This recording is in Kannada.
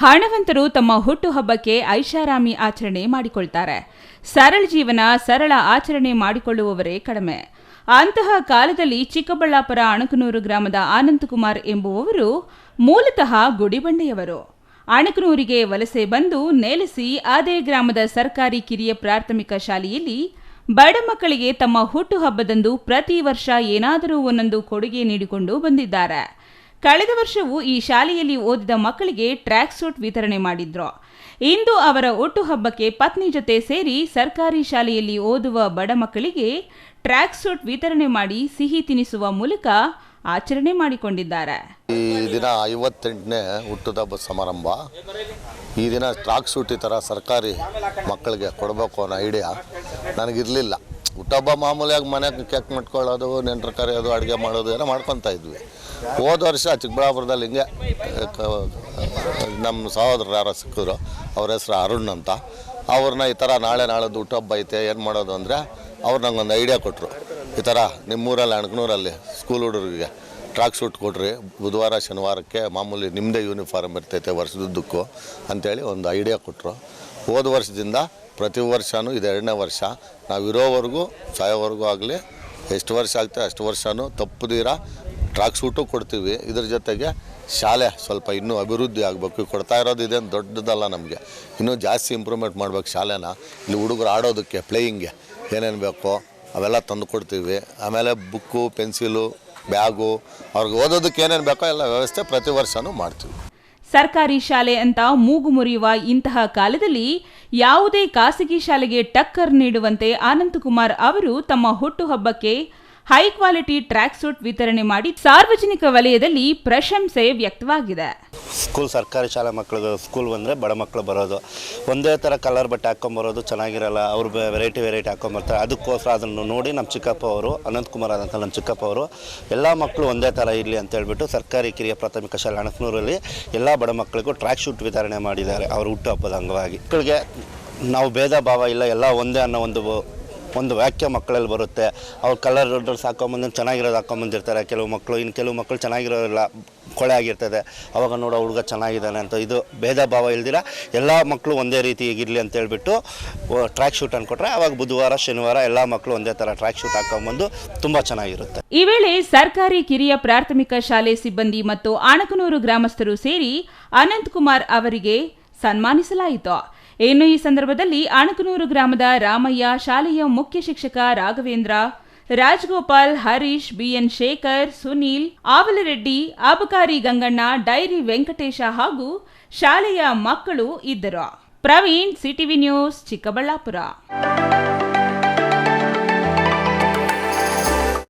ಹಣವಂತರು ತಮ್ಮ ಹುಟ್ಟುಹಬ್ಬಕ್ಕೆ ಐಷಾರಾಮಿ ಆಚರಣೆ ಮಾಡಿಕೊಳ್ತಾರೆ. ಸರಳ ಜೀವನ, ಸರಳ ಆಚರಣೆ ಮಾಡಿಕೊಳ್ಳುವವರೇ ಕಡಿಮೆ. ಅಂತಹ ಕಾಲದಲ್ಲಿ ಚಿಕ್ಕಬಳ್ಳಾಪುರ ಅಣಕನೂರು ಗ್ರಾಮದ ಆನಂತಕುಮಾರ್ ಎಂಬುವವರು ಮೂಲತಃ ಗುಡಿಬಂಡೆಯವರು. ಅಣಕನೂರಿಗೆ ವಲಸೆ ಬಂದು ನೆಲೆಸಿ ಅದೇ ಗ್ರಾಮದ ಸರ್ಕಾರಿ ಕಿರಿಯ ಪ್ರಾಥಮಿಕ ಶಾಲೆಯಲ್ಲಿ ಬಡ ಮಕ್ಕಳಿಗೆ ತಮ್ಮ ಹುಟ್ಟುಹಬ್ಬದಂದು ಪ್ರತಿ ವರ್ಷ ಏನಾದರೂ ಒಂದೊಂದು ಕೊಡುಗೆ ನೀಡಿಕೊಂಡು ಬಂದಿದ್ದಾರೆ. ಕಳೆದ ವರ್ಷವೂ ಈ ಶಾಲೆಯಲ್ಲಿ ಓದಿದ ಮಕ್ಕಳಿಗೆ ಟ್ರ್ಯಾಕ್ ಸೂಟ್ ವಿತರಣೆ ಮಾಡಿದ್ರು. ಇಂದು ಅವರ ಹುಟ್ಟುಹಬ್ಬಕ್ಕೆ ಪತ್ನಿ ಜೊತೆ ಸೇರಿ ಸರ್ಕಾರಿ ಶಾಲೆಯಲ್ಲಿ ಓದುವ ಬಡ ಮಕ್ಕಳಿಗೆ ಟ್ರ್ಯಾಕ್ ಸೂಟ್ ವಿತರಣೆ ಮಾಡಿ ಸಿಹಿ ತಿನಿಸುವ ಮೂಲಕ ಆಚರಣೆ ಮಾಡಿಕೊಂಡಿದ್ದಾರೆ. ಈ ದಿನ ಐವತ್ತೆಂಟನೇ ಹುಟ್ಟುಹಬ್ಬ ಸಮಾರಂಭ. ಈ ದಿನ ಟ್ರಾಕ್ ಸೂಟ್ ಈ ಥರ ಸರ್ಕಾರಿ ಮಕ್ಕಳಿಗೆ ಕೊಡಬೇಕು ಅನ್ನೋ ಐಡಿಯಾ ನನಗಿರಲಿಲ್ಲ. ಹುಟ್ಟುಹಬ್ಬ ಮಾಮೂಲಿಯಾಗಿ ಮನೆಗೆ ಕೆಕ್ ಮಾಡ್ಕೊಳ್ಳೋದು ನೆಂಟರು ಕರೆಯೋದು, ಅಡುಗೆ ಮಾಡೋದು, ಏನೋ ಮಾಡ್ಕೊತಾ ಇದ್ವಿ. ಹೋದ ವರ್ಷ ಚಿಕ್ಕಬಳ್ಳಾಪುರದಲ್ಲಿ ಹಿಂಗೆ ನಮ್ಮ ಸಹೋದರರು ಯಾರೋ ಸಿಕ್ಕಿದ್ರು, ಅವ್ರ ಹೆಸ್ರು ಅರುಣ್ ಅಂತ. ಅವ್ರನ್ನ ಈ ಥರ ನಾಳೆ ನಾಳೆದು ಹುಟ್ಟುಹಬ್ಬ ಐತೆ, ಏನು ಮಾಡೋದು ಅಂದರೆ ಅವ್ರು ನಂಗೊಂದು ಐಡಿಯಾ ಕೊಟ್ಟರು ಈ ಥರ ನಿಮ್ಮೂರಲ್ಲಿ, ಅಣಕನೂರಲ್ಲಿ ಸ್ಕೂಲ್ ಹುಡುಗರಿಗೆ ಟ್ರಾಕ್ ಸೂಟ್ ಕೊಡ್ರಿ ಬುಧವಾರ, ಶನಿವಾರಕ್ಕೆ ಮಾಮೂಲಿ ನಿಮ್ಮದೇ ಯೂನಿಫಾರ್ಮ್ ಇರ್ತೈತೆ ವರ್ಷದುದ್ದಕ್ಕೂ ಅಂಥೇಳಿ ಒಂದು ಐಡಿಯಾ ಕೊಟ್ಟರು ಹೋದ ವರ್ಷದಿಂದ ಪ್ರತಿ ವರ್ಷವೂ ಇದು ಎರಡನೇ ವರ್ಷ. ನಾವು ಇರೋವರೆಗೂ ಸಾಯೋವರೆಗೂ ಆಗಲಿ, ಎಷ್ಟು ವರ್ಷ ಆಗ್ತದೆ ಅಷ್ಟು ವರ್ಷವೂ ತಪ್ಪದಿರ ಟ್ರಾಕ್ ಸೂಟು ಕೊಡ್ತೀವಿ. ಇದ್ರ ಜೊತೆಗೆ ಶಾಲೆ ಸ್ವಲ್ಪ ಇನ್ನೂ ಅಭಿವೃದ್ಧಿ ಆಗಬೇಕು. ಕೊಡ್ತಾ ಇರೋದು ಇದೇನು ದೊಡ್ಡದಲ್ಲ ನಮಗೆ. ಇನ್ನೂ ಜಾಸ್ತಿ ಇಂಪ್ರೂವ್ಮೆಂಟ್ ಮಾಡ್ಬೇಕು ಶಾಲೆನ. ಇಲ್ಲಿ ಹುಡುಗರು ಆಡೋದಕ್ಕೆ ಪ್ಲೇಯಿಂಗ್ಗೆ ಏನೇನು ಬೇಕೋ ಅವೆಲ್ಲ ತಂದು ಕೊಡ್ತೀವಿ. ಆಮೇಲೆ ಬುಕ್ಕು, ಪೆನ್ಸಿಲು, ಬ್ಯಾಗು, ಅವ್ರಿಗೆ ಓದೋದಕ್ಕೆ ಏನೇನು ಬೇಕೋ ಎಲ್ಲ ವ್ಯವಸ್ಥೆ ಪ್ರತಿ ವರ್ಷವೂ ಮಾಡ್ತೀವಿ. ಸರ್ಕಾರಿ ಶಾಲೆ ಅಂತ ಮೂಗು ಮುರಿಯುವ ಇಂತಹ ಕಾಲದಲ್ಲಿ ಯಾವುದೇ ಖಾಸಗಿ ಶಾಲೆಗೆ ಟಕ್ಕರ್ ನೀಡುವಂತೆ ಅನಂತಕುಮಾರ್ ಅವರು ತಮ್ಮ ಹುಟ್ಟುಹಬ್ಬಕ್ಕೆ ಹೈ ಕ್ವಾಲಿಟಿ ಟ್ರ್ಯಾಕ್ ಸೂಟ್ ವಿತರಣೆ ಮಾಡಿ ಸಾರ್ವಜನಿಕ ವಲಯದಲ್ಲಿ ಪ್ರಶಂಸೆ ವ್ಯಕ್ತವಾಗಿದೆ. ಸ್ಕೂಲ್ ಸರ್ಕಾರಿ ಶಾಲಾ ಮಕ್ಕಳು ಸ್ಕೂಲ್ ಬಂದರೆ ಬಡ ಮಕ್ಕಳು ಬರೋದು. ಒಂದೇ ಥರ ಕಲರ್ ಬಟ್ಟೆ ಹಾಕ್ಕೊಂಬರೋದು ಚೆನ್ನಾಗಿರಲ್ಲ, ಅವರು ವೆರೈಟಿ ವೆರೈಟಿ ಹಾಕ್ಕೊಂಬರ್ತಾರೆ ಅದಕ್ಕೋಸ್ಕರ ಅದನ್ನು ನೋಡಿ ನಮ್ಮ ಚಿಕ್ಕಪ್ಪ ಅವರು, ಅನಂತಕುಮಾರ್ ಆದಂಥ ನಮ್ಮ ಚಿಕ್ಕಪ್ಪ ಅವರು, ಎಲ್ಲ ಮಕ್ಕಳು ಒಂದೇ ಥರ ಇರಲಿ ಅಂತ ಹೇಳ್ಬಿಟ್ಟು ಸರ್ಕಾರಿ ಕಿರಿಯ ಪ್ರಾಥಮಿಕ ಶಾಲೆ ಅಣಕನೂರಲ್ಲಿ ಎಲ್ಲ ಬಡ ಮಕ್ಕಳಿಗೂ ಟ್ರ್ಯಾಕ್ ಶೂಟ್ ವಿತರಣೆ ಮಾಡಿದ್ದಾರೆ. ಅವರು ಹುಟ್ಟುಹಬ್ಬದ ಅಂಗವಾಗಿ. ಮಕ್ಕಳಿಗೆ ನಾವು ಭೇದ ಭಾವ ಇಲ್ಲ, ಎಲ್ಲ ಒಂದೇ ಅನ್ನೋ ಒಂದು ಒಂದು ವಾಕ್ಯ ಮಕ್ಕಳಲ್ಲಿ ಬರುತ್ತೆ. ಅವ್ರು ಕಲರ್ ಡ್ರೆಸ್ ಹಾಕೊಂಬಂದು ಚೆನ್ನಾಗಿರೋದು ಹಾಕೊಂಬಂದಿರ್ತಾರೆ. ಕೆಲವು ಮಕ್ಕಳು ಇನ್ನು ಕೆಲವು ಮಕ್ಕಳು ಚೆನ್ನಾಗಿರೋಲ್ಲ ಕೊಳೆ ಆಗಿರ್ತದೆ. ಅವಾಗ ನೋಡೋ ಹುಡುಗ ಚೆನ್ನಾಗಿದ್ದಾನೆ ಅಂತ. ಇದು ಭೇದ ಭಾವ ಇಲ್ದಿರ ಎಲ್ಲ ಮಕ್ಕಳು ಒಂದೇ ರೀತಿ ಇರಲಿ ಅಂತ ಹೇಳ್ಬಿಟ್ಟು ಟ್ರ್ಯಾಕ್ ಶೂಟ್ ಅನ್ಕೊಟ್ರೆ ಅವಾಗ ಬುಧವಾರ, ಶನಿವಾರ ಎಲ್ಲ ಮಕ್ಕಳು ಒಂದೇ ಥರ ಟ್ರ್ಯಾಕ್ ಶೂಟ್ ಹಾಕೊಂಬಂದು ತುಂಬ ಚೆನ್ನಾಗಿರುತ್ತೆ. ಈ ವೇಳೆ ಸರ್ಕಾರಿ ಕಿರಿಯ ಪ್ರಾಥಮಿಕ ಶಾಲೆ ಸಿಬ್ಬಂದಿ ಮತ್ತು ಆಣಕನೂರು ಗ್ರಾಮಸ್ಥರು ಸೇರಿ ಅನಂತಕುಮಾರ್ ಅವರಿಗೆ ಸನ್ಮಾನಿಸಲಾಯಿತು. ಇನ್ನು ಈ ಸಂದರ್ಭದಲ್ಲಿ ಅಣಕನೂರು ಗ್ರಾಮದ ರಾಮಯ್ಯ ಶಾಲೆಯ ಮುಖ್ಯ ಶಿಕ್ಷಕ ರಾಘವೇಂದ್ರ, ರಾಜ್ಗೋಪಾಲ್, ಹರೀಶ್, ಬಿಎನ್ ಶೇಖರ್, ಸುನೀಲ್, ಆವಲರೆಡ್ಡಿ, ಅಬಕಾರಿ ಗಂಗಣ್ಣ, ಡೈರಿ ವೆಂಕಟೇಶ ಹಾಗೂ ಶಾಲೆಯ ಮಕ್ಕಳು ಇದ್ದರು. Praveen, CTV news, Chikkaballapura.